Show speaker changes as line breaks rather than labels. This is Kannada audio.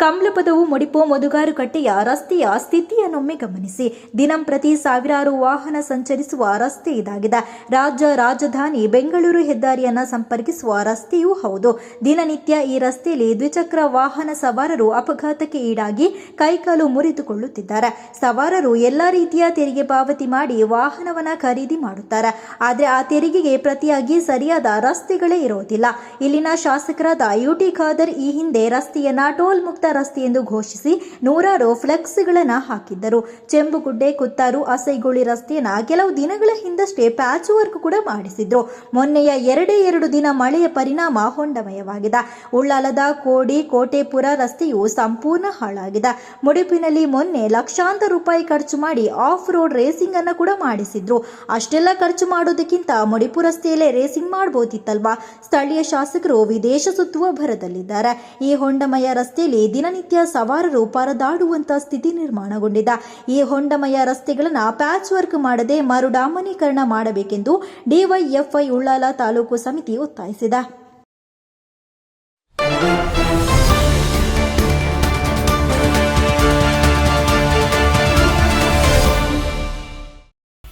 ಕಮ್ಲಪದವು ಮುಡಿಪು ಮದುಗಾರುಕಟ್ಟೆಯ ರಸ್ತೆಯ ಸ್ಥಿತಿಯನ್ನೊಮ್ಮೆ ಗಮನಿಸಿ. ದಿನಂಪ್ರತಿ ಸಾವಿರಾರು ವಾಹನ ಸಂಚರಿಸುವ ರಸ್ತೆ ಇದಾಗಿದೆ. ರಾಜ್ಯ ರಾಜಧಾನಿ ಬೆಂಗಳೂರು ಹೆದ್ದಾರಿಯನ್ನ ಸಂಪರ್ಕಿಸುವ ರಸ್ತೆಯೂ ಹೌದು. ದಿನನಿತ್ಯ ಈ ರಸ್ತೆಯಲ್ಲಿ ದ್ವಿಚಕ್ರ ವಾಹನ ಸವಾರರು ಅಪಘಾತಕ್ಕೆ ಈಡಾಗಿ ಕೈಕಾಲು ಮುರಿದುಕೊಳ್ಳುತ್ತಿದ್ದಾರೆ. ಸವಾರರು ಎಲ್ಲಾ ರೀತಿಯ ತೆರಿಗೆ ಪಾವತಿ ಮಾಡಿ ವಾಹನವನ್ನ ಖರೀದಿ ಮಾಡುತ್ತಾರೆ. ಆದರೆ ಆ ತೆರಿಗೆಗೆ ಪ್ರತಿಯಾಗಿ ಸರಿಯಾದ ರಸ್ತೆಗಳೇ ಇರೋದಿಲ್ಲ ಇಲ್ಲಿನ ಶಾಸಕರಾದ ಯುಟಿ ಖಾದರ್ ಈ ಹಿಂದೆ ರಸ್ತೆಯನ್ನ ಟೋಲ್ ಮುಕ್ತ ರಸ್ತೆ ಎಂದು ಘೋಷಿಸಿ ನೂರಾರು ಫ್ಲೆಕ್ಸ್ಗಳನ್ನು ಹಾಕಿದ್ದರು. ಚೆಂಬುಗುಡ್ಡೆ, ಕುತ್ತಾರು, ಅಸೈಗುಳಿ ರಸ್ತೆಯನ್ನು ಕೆಲವು ದಿನಗಳ ಹಿಂದಷ್ಟೇ ಪ್ಯಾಚ್ ವರ್ಕ್ ಕೂಡ ಮಾಡಿಸಿದ್ರು. ಮೊನ್ನೆಯ ಎರಡೇ ಎರಡು ದಿನ ಮಳೆಯ ಪರಿಣಾಮ ಹೊಂಡಮಯವಾಗಿದೆ. ಉಳ್ಳಾಲದ, ಕೋಡಿ, ಕೋಟೆಪುರ ರಸ್ತೆಯು ಸಂಪೂರ್ಣ ಹಾಳಾಗಿದೆ. ಮುಡುಪಿನಲ್ಲಿ ಮೊನ್ನೆ ಲಕ್ಷಾಂತರ ರೂಪಾಯಿ ಖರ್ಚು ಮಾಡಿ ಆಫ್ ರೋಡ್ ರೇಸಿಂಗ್ ಅನ್ನು ಕೂಡ ಮಾಡಿಸಿದ್ರು. ಅಷ್ಟೆಲ್ಲ ಖರ್ಚು ಮಾಡೋದಕ್ಕಿಂತ ಮುಡಿಪು ರಸ್ತೆಯಲ್ಲೇ ರೇಸಿಂಗ್ ಮಾಡಬಹುದಿತ್ತಲ್ವಾ ಸ್ಥಳೀಯ ಶಾಸಕರು ವಿದೇಶ ಸುತ್ತುವ ಭರದಲ್ಲಿದ್ದಾರೆ. ಈ ಹೊಂಡಮಯ ರಸ್ತೆಯಲ್ಲಿ ದಿನನಿತ್ಯ ಸವಾರರು ಪರದಾಡುವಂತ ಸ್ಥಿತಿ ನಿರ್ಮಾಣಗೊಂಡಿದೆ. ಈ ಹೊಂಡಮಯ ರಸ್ತೆಗಳನ್ನು ಪ್ಯಾಚ್ ವರ್ಕ್ ಮಾಡದೆ ಮರುಡಾಮನೀಕರಣ ಮಾಡಬೇಕೆಂದು ಡಿವೈಎಫ್ಐ ಉಳ್ಳಾಲ ತಾಲೂಕು ಸಮಿತಿ ಒತ್ತಾಯಿಸಿದೆ.